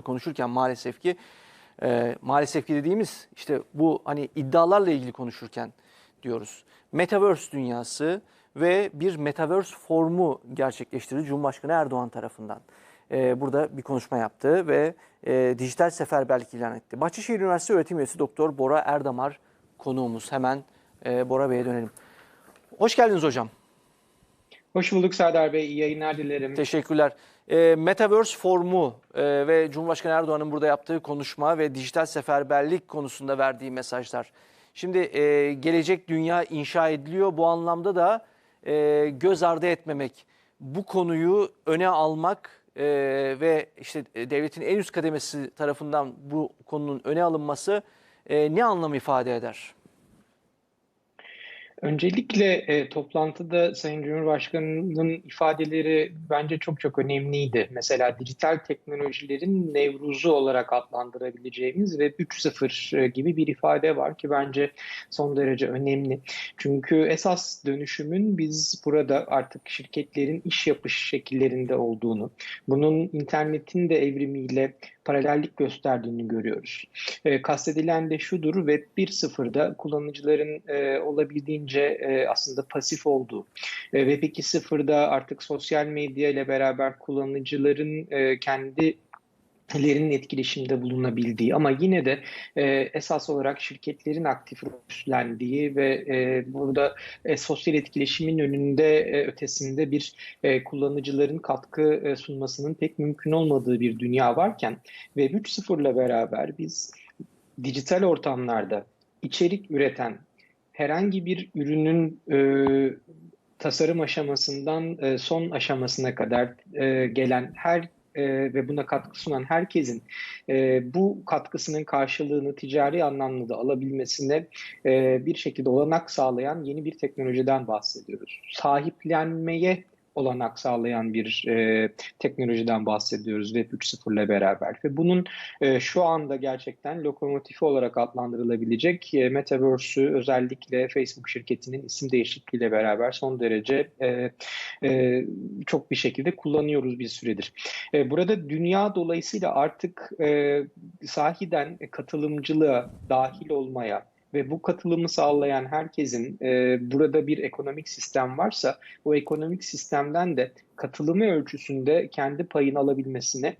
konuşurken maalesef ki e, maalesef ki dediğimiz işte bu hani iddialarla ilgili konuşurken diyoruz. Metaverse dünyası ve bir Metaverse formu gerçekleştirildi Cumhurbaşkanı Erdoğan tarafından. E, burada bir konuşma yaptı ve e, dijital seferberlik ilan etti. Bahçeşehir Üniversitesi öğretim üyesi Doktor Bora Erdamar konuğumuz. Hemen e, Bora Bey'e dönelim. Hoş geldiniz hocam. Hoş bulduk Serdar Bey. İyi yayınlar dilerim. Teşekkürler. E, Metaverse formu e, ve Cumhurbaşkanı Erdoğan'ın burada yaptığı konuşma ve dijital seferberlik konusunda verdiği mesajlar. Şimdi e, gelecek dünya inşa ediliyor. Bu anlamda da e, göz ardı etmemek, bu konuyu öne almak ve işte devletin en üst kademesi tarafından bu konunun öne alınması ne anlam ifade eder? Öncelikle e, toplantıda Sayın Cumhurbaşkanı'nın ifadeleri bence çok çok önemliydi. Mesela dijital teknolojilerin nevruzu olarak adlandırabileceğimiz ve 3.0 e, gibi bir ifade var ki bence son derece önemli. Çünkü esas dönüşümün biz burada artık şirketlerin iş yapış şekillerinde olduğunu, bunun internetin de evrimiyle paralellik gösterdiğini görüyoruz. E, kastedilen de şudur, Web 1.0'da kullanıcıların e, olabildiğince e, aslında pasif olduğu, e, Web 2.0'da artık sosyal medya ile beraber kullanıcıların e, kendi lerinin etkileşimde bulunabildiği. Ama yine de e, esas olarak şirketlerin aktif üstlendiği ve e, burada e, sosyal etkileşimin önünde e, ötesinde bir e, kullanıcıların katkı e, sunmasının pek mümkün olmadığı bir dünya varken ve 3.0 ile beraber biz dijital ortamlarda içerik üreten herhangi bir ürünün e, tasarım aşamasından e, son aşamasına kadar e, gelen her e, ve buna katkı sunan herkesin e, bu katkısının karşılığını ticari anlamda da alabilmesine e, bir şekilde olanak sağlayan yeni bir teknolojiden bahsediyoruz. Sahiplenmeye olanak sağlayan bir e, teknolojiden bahsediyoruz Web 3.0 ile beraber ve bunun e, şu anda gerçekten lokomotifi olarak adlandırılabilecek e, Metaverse'ü özellikle Facebook şirketinin isim değişikliğiyle beraber son derece e, e, çok bir şekilde kullanıyoruz bir süredir. E, burada dünya dolayısıyla artık e, sahiden katılımcılığa dahil olmaya ve bu katılımı sağlayan herkesin e, burada bir ekonomik sistem varsa o ekonomik sistemden de katılımı ölçüsünde kendi payını alabilmesine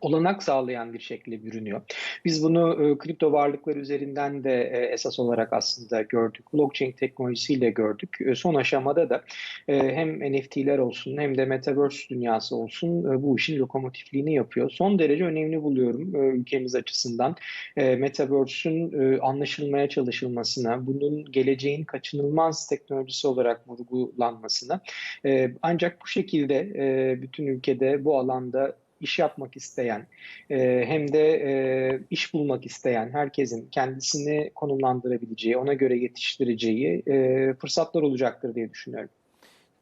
olanak sağlayan bir şekilde bürünüyor. Biz bunu e, kripto varlıklar üzerinden de e, esas olarak aslında gördük. Blockchain teknolojisiyle gördük. E, son aşamada da e, hem NFT'ler olsun hem de Metaverse dünyası olsun e, bu işin lokomotifliğini yapıyor. Son derece önemli buluyorum e, ülkemiz açısından. E, Metaverse'ün e, anlaşılmaya çalışılmasına, bunun geleceğin kaçınılmaz teknolojisi olarak vurgulanmasına. E, ancak bu şekilde e, bütün ülkede bu alanda iş yapmak isteyen e, hem de e, iş bulmak isteyen herkesin kendisini konumlandırabileceği, ona göre yetiştireceği e, fırsatlar olacaktır diye düşünüyorum.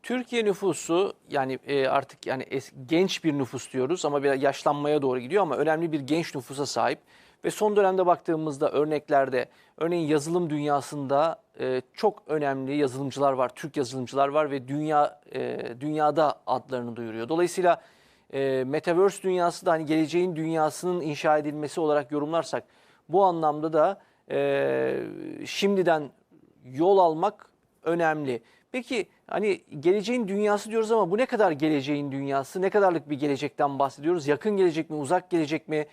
Türkiye nüfusu yani artık yani genç bir nüfus diyoruz ama biraz yaşlanmaya doğru gidiyor ama önemli bir genç nüfusa sahip. Ve son dönemde baktığımızda örneklerde örneğin yazılım dünyasında çok önemli yazılımcılar var, Türk yazılımcılar var ve dünya dünyada adlarını duyuruyor. Dolayısıyla e, Metaverse dünyası da hani geleceğin dünyasının inşa edilmesi olarak yorumlarsak bu anlamda da e, şimdiden yol almak önemli. Peki hani geleceğin dünyası diyoruz ama bu ne kadar geleceğin dünyası? Ne kadarlık bir gelecekten bahsediyoruz? Yakın gelecek mi, uzak gelecek mi?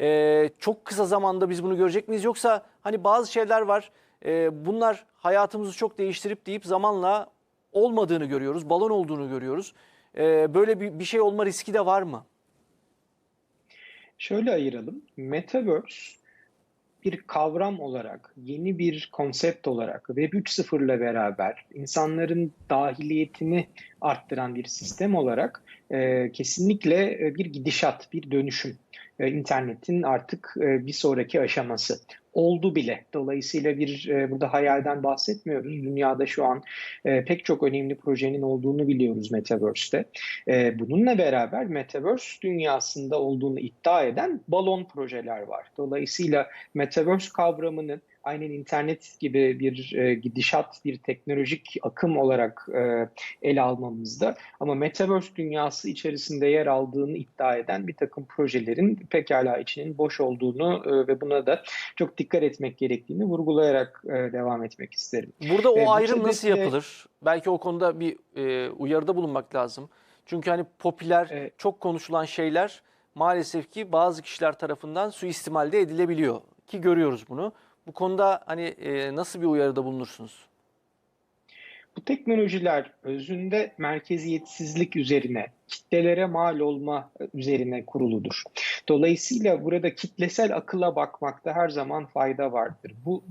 Ee, çok kısa zamanda biz bunu görecek miyiz? Yoksa hani bazı şeyler var, e, bunlar hayatımızı çok değiştirip deyip zamanla olmadığını görüyoruz, balon olduğunu görüyoruz. Ee, böyle bir, bir şey olma riski de var mı? Şöyle ayıralım. Metaverse bir kavram olarak, yeni bir konsept olarak Web 3.0 ile beraber insanların dahiliyetini arttıran bir sistem olarak e, kesinlikle e, bir gidişat, bir dönüşüm. E, internetin artık e, bir sonraki aşaması oldu bile. Dolayısıyla bir e, burada hayalden bahsetmiyoruz. Dünyada şu an e, pek çok önemli projenin olduğunu biliyoruz Metaverse'te. Bununla beraber Metaverse dünyasında olduğunu iddia eden balon projeler var. Dolayısıyla Metaverse kavramının aynen internet gibi bir e, gidişat, bir teknolojik akım olarak e, ele almamızda ama Metaverse dünyası içerisinde yer aldığını iddia eden bir takım projelerin pekala içinin boş olduğunu e, ve buna da çok dikkat etmek gerektiğini vurgulayarak e, devam etmek isterim. Burada o E, ayrım nasıl sebeple- yapılır? Belki o konuda bir e, uyarıda bulunmak lazım. Çünkü hani popüler, Evet. çok konuşulan şeyler maalesef ki bazı kişiler tarafından suistimalde edilebiliyor. Ki görüyoruz bunu. Bu konuda hani e, nasıl bir uyarıda bulunursunuz? Bu teknolojiler özünde merkeziyetsizlik üzerine, kitlelere mal olma üzerine kuruludur. Dolayısıyla burada kitlesel akıla bakmakta her zaman fayda vardır. Bu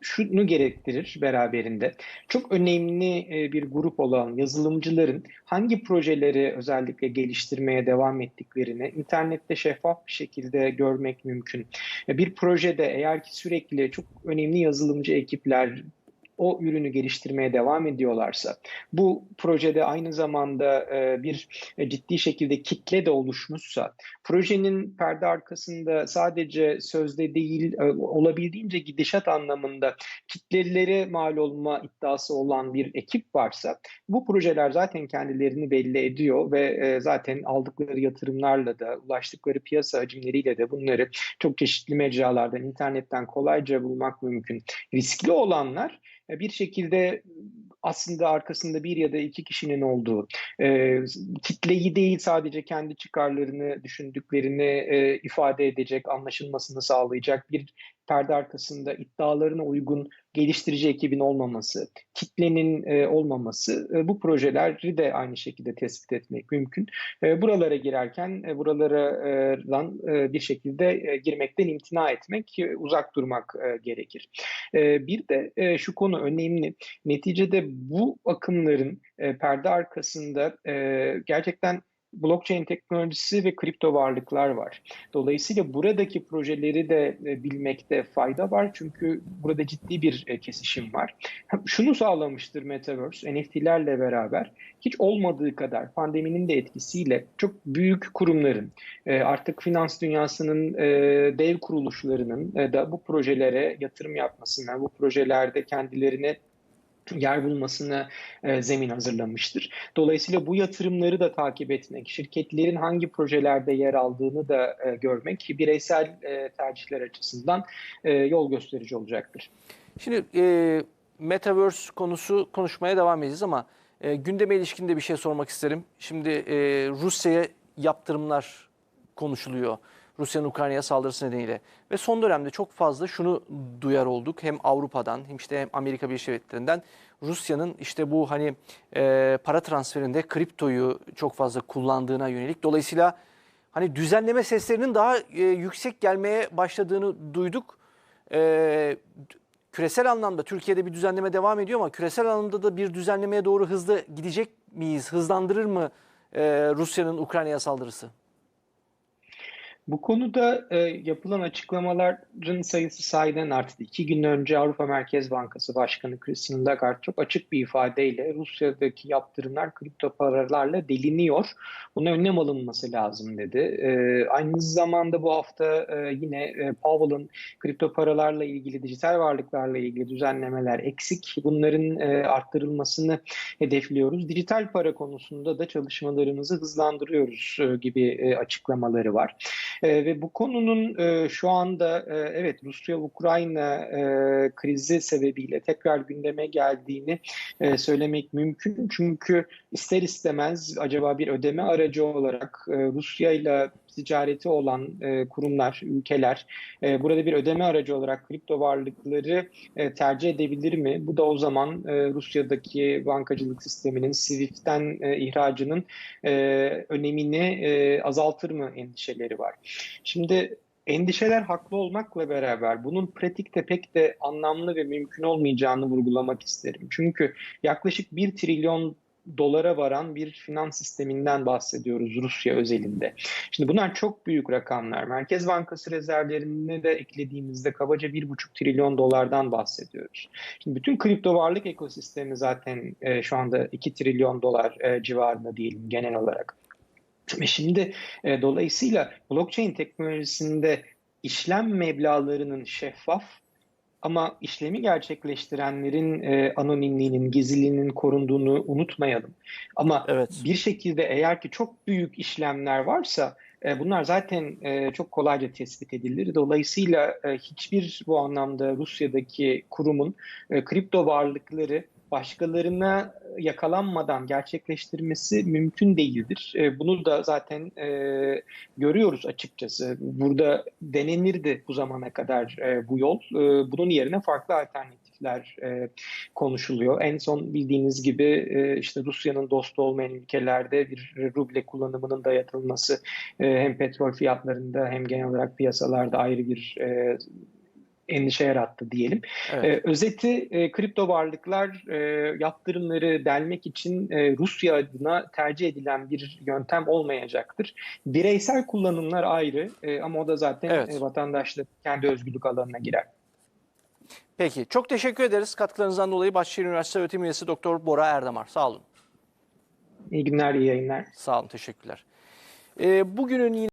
şunu gerektirir beraberinde. Çok önemli e, bir grup olan yazılımcıların hangi projeleri özellikle geliştirmeye devam ettiklerini internette şeffaf bir şekilde görmek mümkün. E, Bir projede eğer ki sürekli çok önemli yazılımcı ekipler o ürünü geliştirmeye devam ediyorlarsa, bu projede aynı zamanda e, bir e, ciddi şekilde kitle de oluşmuşsa, projenin perde arkasında sadece sözde değil, e, olabildiğince gidişat anlamında kitlelere mal olma iddiası olan bir ekip varsa, bu projeler zaten kendilerini belli ediyor ve zaten aldıkları yatırımlarla da, ulaştıkları piyasa hacimleriyle de bunları çok çeşitli mecralardan, internetten kolayca bulmak mümkün. Riskli olanlar bir şekilde aslında arkasında bir ya da iki kişinin olduğu, e, kitleyi değil sadece kendi çıkarlarını düşündüklerini e, ifade edecek, anlaşılmasını sağlayacak bir perde arkasında iddialarına uygun geliştirici ekibin olmaması, kitlenin e, olmaması e, bu projeleri de aynı şekilde tespit etmek mümkün. E, buralara girerken e, buralardan e, bir şekilde e, girmekten imtina etmek, e, uzak durmak e, gerekir. E, bir de e, şu konu önemli. Neticede bu akımların e, perde arkasında e, gerçekten blockchain teknolojisi ve kripto varlıklar var. Dolayısıyla buradaki projeleri de e, bilmekte fayda var. Çünkü burada ciddi bir e, kesişim var. Şunu sağlamıştır Metaverse, NFT'lerle beraber hiç olmadığı kadar pandeminin de etkisiyle çok büyük kurumların, e, artık finans dünyasının dev kuruluşlarının da bu projelere yatırım yapmasına, bu projelerde kendilerine yer bulmasına e, zemin hazırlamıştır. Dolayısıyla bu yatırımları da takip etmek, şirketlerin hangi projelerde yer aldığını da e, görmek bireysel e, tercihler açısından e, yol gösterici olacaktır. Şimdi e, Metaverse konusu konuşmaya devam edeceğiz ama e, gündeme ilişkin de bir şey sormak isterim. Şimdi e, Rusya'ya yaptırımlar konuşuluyor. Rusya'nın Ukrayna'ya saldırısı nedeniyle. Ve son dönemde çok fazla şunu duyar olduk. Hem Avrupa'dan hem işte hem Amerika Birleşik Devletleri'nden Rusya'nın işte bu hani e, para transferinde kriptoyu çok fazla kullandığına yönelik. Dolayısıyla hani düzenleme seslerinin daha e, yüksek gelmeye başladığını duyduk. E, küresel anlamda Türkiye'de bir düzenleme devam ediyor ama küresel anlamda da bir düzenlemeye doğru hızlı gidecek miyiz? Hızlandırır mı e, Rusya'nın Ukrayna'ya saldırısı? Bu konuda e, yapılan açıklamaların sayısı sahiden arttı. İki gün önce Avrupa Merkez Bankası Başkanı Christine Lagarde çok açık bir ifadeyle Rusya'daki yaptırımlar kripto paralarla deliniyor. Buna önlem alınması lazım dedi. E, aynı zamanda bu hafta e, yine e, Powell'ın kripto paralarla ilgili, dijital varlıklarla ilgili düzenlemeler eksik. Bunların e, arttırılmasını hedefliyoruz. Dijital para konusunda da çalışmalarımızı hızlandırıyoruz e, gibi e, açıklamaları var. E, ve bu konunun e, şu anda e, evet Rusya-Ukrayna e, krizi sebebiyle tekrar gündeme geldiğini e, söylemek mümkün. Çünkü ister istemez acaba bir ödeme aracı olarak e, Rusya ile ticareti olan e, kurumlar, ülkeler e, burada bir ödeme aracı olarak kripto varlıkları tercih edebilir mi? Bu da o zaman Rusya'daki bankacılık sisteminin SWIFT'ten ihracının önemini azaltır mı endişeleri var. Şimdi endişeler haklı olmakla beraber bunun pratikte pek de anlamlı ve mümkün olmayacağını vurgulamak isterim. Çünkü yaklaşık 1 trilyon dolara varan bir finans sisteminden bahsediyoruz Rusya özelinde. Şimdi bunlar çok büyük rakamlar. Merkez Bankası rezervlerini de eklediğimizde kabaca 1,5 trilyon dolardan bahsediyoruz. Şimdi bütün kripto varlık ekosistemi zaten e, şu anda 2 trilyon dolar e, civarında diyelim genel olarak. Ve şimdi e, dolayısıyla blockchain teknolojisinde işlem meblağlarının şeffaf Ama işlemi gerçekleştirenlerin e, anonimliğinin, gizliliğinin korunduğunu unutmayalım. Ama Evet. bir şekilde eğer ki çok büyük işlemler varsa e, bunlar zaten e, çok kolayca tespit edilir. Dolayısıyla e, hiçbir bu anlamda Rusya'daki kurumun e, kripto varlıkları başkalarına yakalanmadan gerçekleştirmesi mümkün değildir. E, bunu da zaten e, görüyoruz açıkçası. Burada denenirdi bu zamana kadar e, bu yol. E, bunun yerine farklı alternatifler e, konuşuluyor. En son bildiğiniz gibi e, işte Rusya'nın dostu olmayan ülkelerde bir ruble kullanımının dayatılması e, hem petrol fiyatlarında hem genel olarak piyasalarda ayrı bir e, endişe yarattı diyelim. Evet. Ee, özeti e, kripto varlıklar e, yaptırımları delmek için e, Rusya adına tercih edilen bir yöntem olmayacaktır. Bireysel kullanımlar ayrı e, ama o da zaten Evet. e, vatandaşlık kendi özgürlük alanına girer. Peki. Çok teşekkür ederiz katkılarınızdan dolayı. Bahçeşehir Üniversitesi Öğretim Üyesi Doktor Bora Erdemar. Sağ olun. İyi günler, iyi yayınlar. Sağ olun. Teşekkürler. Ee, bugünün yine